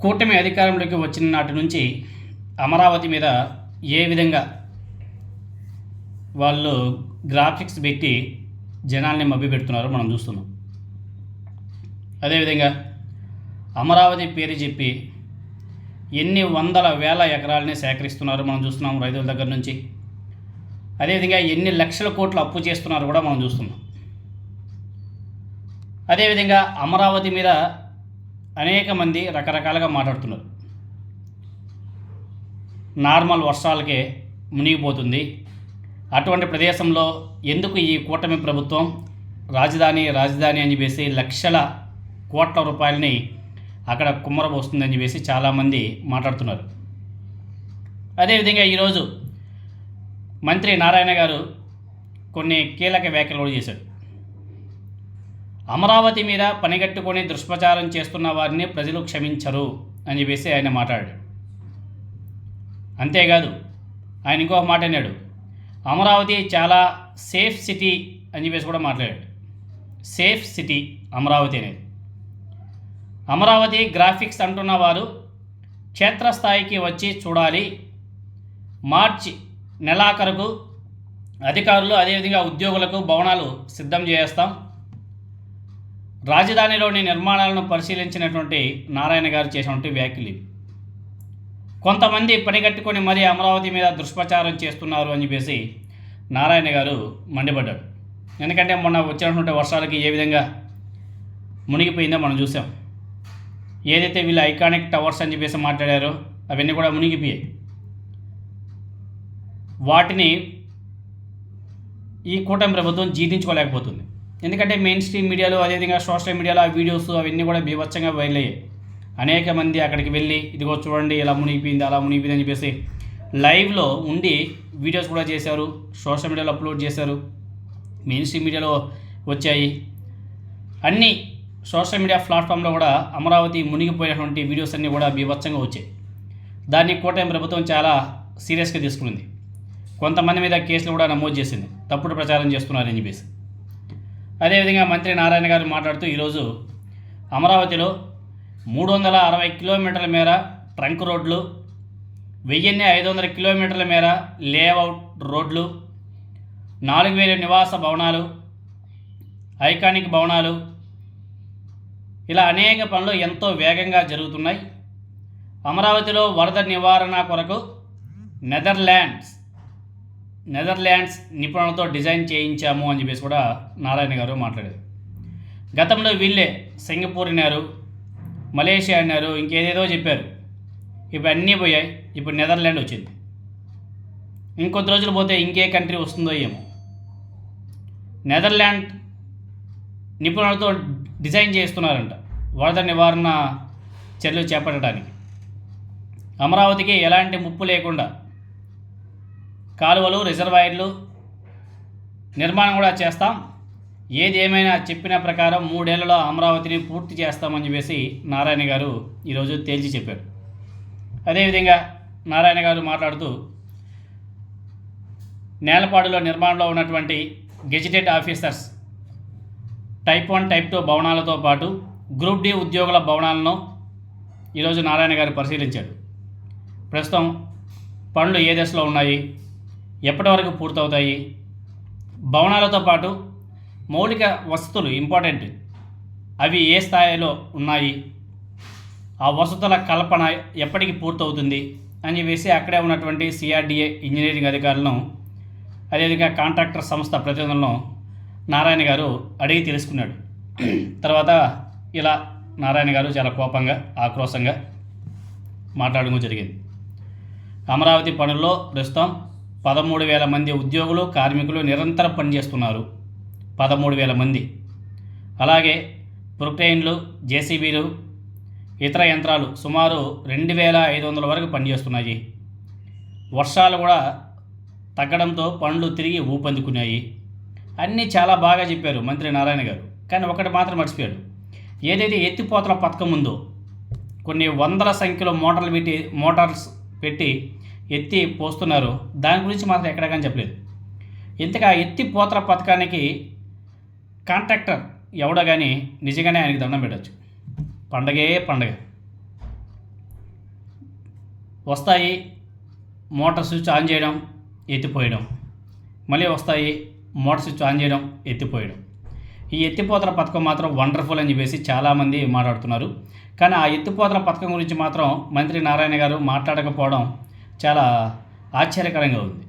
కూటమి అధికారంలోకి వచ్చిన నాటి నుంచి అమరావతి మీద ఏ విధంగా వాళ్ళు గ్రాఫిక్స్ పెట్టి జనాల్ని మభ్యపెడుతున్నారో మనం చూస్తున్నాం. అదేవిధంగా అమరావతి పేరు చెప్పి ఎన్ని వందల వేల ఎకరాలని సేకరిస్తున్నారో మనం చూస్తున్నాం రైతుల దగ్గర నుంచి. అదేవిధంగా ఎన్ని లక్షల కోట్లు అప్పు చేస్తున్నారో కూడా మనం చూస్తున్నాం. అదేవిధంగా అమరావతి మీద అనేక మంది రకరకాలుగా మాట్లాడుతున్నారు. నార్మల్ వర్షాలకే మునిగిపోతుంది. అటువంటి ప్రదేశంలో ఎందుకు ఈ కూటమి ప్రభుత్వం రాజధాని రాజధాని అని చెప్పేసి లక్షల కోట్ల రూపాయలని అక్కడ కుమ్మరబోస్తుందని చెప్పేసి చాలామంది మాట్లాడుతున్నారు. అదేవిధంగా ఈరోజు మంత్రి నారాయణ గారు కొన్ని కీలక వ్యాఖ్యలు కూడా చేశారు అమరావతి మీద పనిగట్టుకొని దుష్ప్రచారం చేస్తున్న వారిని ప్రజలు క్షమించరు అని చెప్పేసి ఆయన మాట్లాడాడు. అంతేకాదు ఆయన ఇంకొక మాట అన్నాడు. అమరావతి చాలా సేఫ్ సిటీ అని చెప్పేసి కూడా మాట్లాడాడు. సేఫ్ సిటీ అమరావతి అనేది. అమరావతి గ్రాఫిక్స్ అంటున్న వారు క్షేత్రస్థాయికి వచ్చి చూడాలి. మార్చి నెలాఖరుకు అధికారులు అదేవిధంగా ఉద్యోగులకు భవనాలు సిద్ధం చేస్తాం. రాజధానిలోని నిర్మాణాలను పరిశీలించినటువంటి నారాయణ గారు చేసినటువంటి వ్యాఖ్యలు కొంతమంది పనిగట్టుకొని మరీ అమరావతి మీద దుష్ప్రచారం చేస్తున్నారు అని చెప్పేసి నారాయణ గారు మండిపడ్డాడు ఎందుకంటే మొన్న వచ్చినటువంటి వర్షాలకి ఏ విధంగా మునిగిపోయిందో మనం చూసాం. ఏదైతే వీళ్ళు ఐకానిక్ టవర్స్ అని చెప్పేసి మాట్లాడారో అవన్నీ కూడా మునిగిపోయాయి. వాటిని ఈ కూటమి ప్రభుత్వం జీర్ణించుకోలేకపోతుంది. ఎందుకంటే మెయిన్ స్ట్రీమ్ మీడియాలో అదేవిధంగా సోషల్ మీడియాలో ఆ వీడియోస్ అవన్నీ కూడా బీభత్సంగా వైరల్ అయ్యాయి. అనేక మంది అక్కడికి వెళ్ళి ఇదిగో చూడండి ఇలా మునిగిపోయింది అలా మునిగిపోయింది అని చెప్పేసి లైవ్లో ఉండి వీడియోస్ కూడా చేశారు సోషల్ మీడియాలో అప్లోడ్ చేశారు. మెయిన్ స్ట్రీమ్ మీడియాలో వచ్చాయి. అన్ని సోషల్ మీడియా ప్లాట్ఫామ్లో కూడా అమరావతి మునిగిపోయినటువంటి వీడియోస్ అన్నీ కూడా బీభత్సంగా వచ్చాయి. దాన్ని కూటమి ప్రభుత్వం చాలా సీరియస్గా తీసుకుంది. కొంతమంది మీద కేసులు కూడా నమోదు చేసింది. తప్పుడు ప్రచారం చేస్తున్నారని చెప్పేసి. అదేవిధంగా మంత్రి నారాయణ గారు మాట్లాడుతూ ఈరోజు అమరావతిలో మూడు వందల అరవై కిలోమీటర్ల మేర ట్రంక్ రోడ్లు వెయ్యిన్ని ఐదు వందల కిలోమీటర్ల మేర లేఅవుట్ రోడ్లు నాలుగు వేల నివాస భవనాలు ఐకానిక్ భవనాలు ఇలా అనేక పనులు ఎంతో వేగంగా జరుగుతున్నాయి. అమరావతిలో వరద నివారణ కొరకు నెదర్లాండ్స్ నెదర్లాండ్స్ నిపుణులతో డిజైన్ చేయించాము అని చెప్పేసి కూడా నారాయణ గారు మాట్లాడారు. గతంలో వీళ్ళే సింగపూర్ అన్నారు మలేషియా అన్నారు ఇంకేదేదో చెప్పారు. ఇప్పుడు అన్నీ పోయాయి ఇప్పుడు నెదర్లాండ్ వచ్చింది. ఇంకొద్ది రోజులు పోతే ఇంకే కంట్రీ వస్తుందో ఏమో. నెదర్లాండ్ నిపుణులతో డిజైన్ చేస్తున్నారంట వరద నివారణ చర్యలు చేపట్టడానికి. అమరావతికి ఎలాంటి ముప్పు లేకుండా కాలువలు రిజర్వాయర్లు నిర్మాణం కూడా చేస్తాం. ఏది ఏమైనా చెప్పిన ప్రకారం మూడేళ్ళలో అమరావతిని పూర్తి చేస్తామని చెప్పేసి నారాయణ గారు ఈరోజు తేల్చి చెప్పారు. అదేవిధంగా నారాయణ గారు మాట్లాడుతూ నేలపాడులో నిర్మాణంలో ఉన్నటువంటి gazetted officers type one type two భవనాలతో పాటు గ్రూప్ డి ఉద్యోగుల భవనాలను ఈరోజు నారాయణ గారు పరిశీలించాడు ప్రస్తుతం పనులు ఏ దశలో ఉన్నాయి? ఎప్పటి వరకు పూర్తవుతాయి? భవనాలతో పాటు మౌలిక వసతులు ఇంపార్టెంట్ అవి ఏ స్థాయిలో ఉన్నాయి? ఆ వసతుల కల్పన ఎప్పటికి పూర్తవుతుంది? అని చెప్పేసి అక్కడే ఉన్నటువంటి సిఆర్డిఏ ఇంజనీరింగ్ అధికారులను అదేవిధంగా కాంట్రాక్టర్ సంస్థ ప్రతినిధులను నారాయణ గారు అడిగి తెలుసుకున్నాడు. తర్వాత ఇలా నారాయణ గారు చాలా కోపంగా ఆక్రోశంగా మాట్లాడడం జరిగింది. అమరావతి పనుల్లో ప్రస్తుతం పదమూడు వేల మంది ఉద్యోగులు కార్మికులు నిరంతరం పనిచేస్తున్నారు. పదమూడు వేల మంది. అలాగే ప్రొక్టైన్లు జేసీబీలు ఇతర యంత్రాలు సుమారు రెండు వేల ఐదు వందల వరకు పనిచేస్తున్నాయి. వర్షాలు కూడా తగ్గడంతో పనులు తిరిగి ఊపందుకున్నాయి. అన్నీ చాలా బాగా చెప్పారు మంత్రి నారాయణ గారు. కానీ ఒకటి మాత్రం మర్చిపోయాడు ఏదైతే ఎత్తిపోతల పథకం ఉందో కొన్ని వందల సంఖ్యలో మోటార్లు పెట్టి మోటార్స్ పెట్టి ఎత్తి పోస్తున్నారు. దాని గురించి మాత్రం ఎక్కడ కానీ చెప్పలేదు. ఇంతగా ఎత్తిపోతల పథకానికి కాంట్రాక్టర్ ఎవడో కానీ నిజంగానే ఆయనకి దండం పెట్టచ్చు. పండగే పండగ. వస్తాయి మోటార్ స్విచ్ ఆన్ చేయడం ఎత్తిపోయడం. మళ్ళీ వస్తాయి మోటార్ స్విచ్ ఆన్ చేయడం ఎత్తిపోయడం. ఈ ఎత్తిపోతల పథకం మాత్రం వండర్ఫుల్ అని చెప్పేసి చాలామంది మాట్లాడుతున్నారు. కానీ ఆ ఎత్తిపోతల పథకం గురించి మాత్రం మంత్రి నారాయణ గారు మాట్లాడకపోవడం చాలా ఆశ్చర్యకరంగా ఉంది.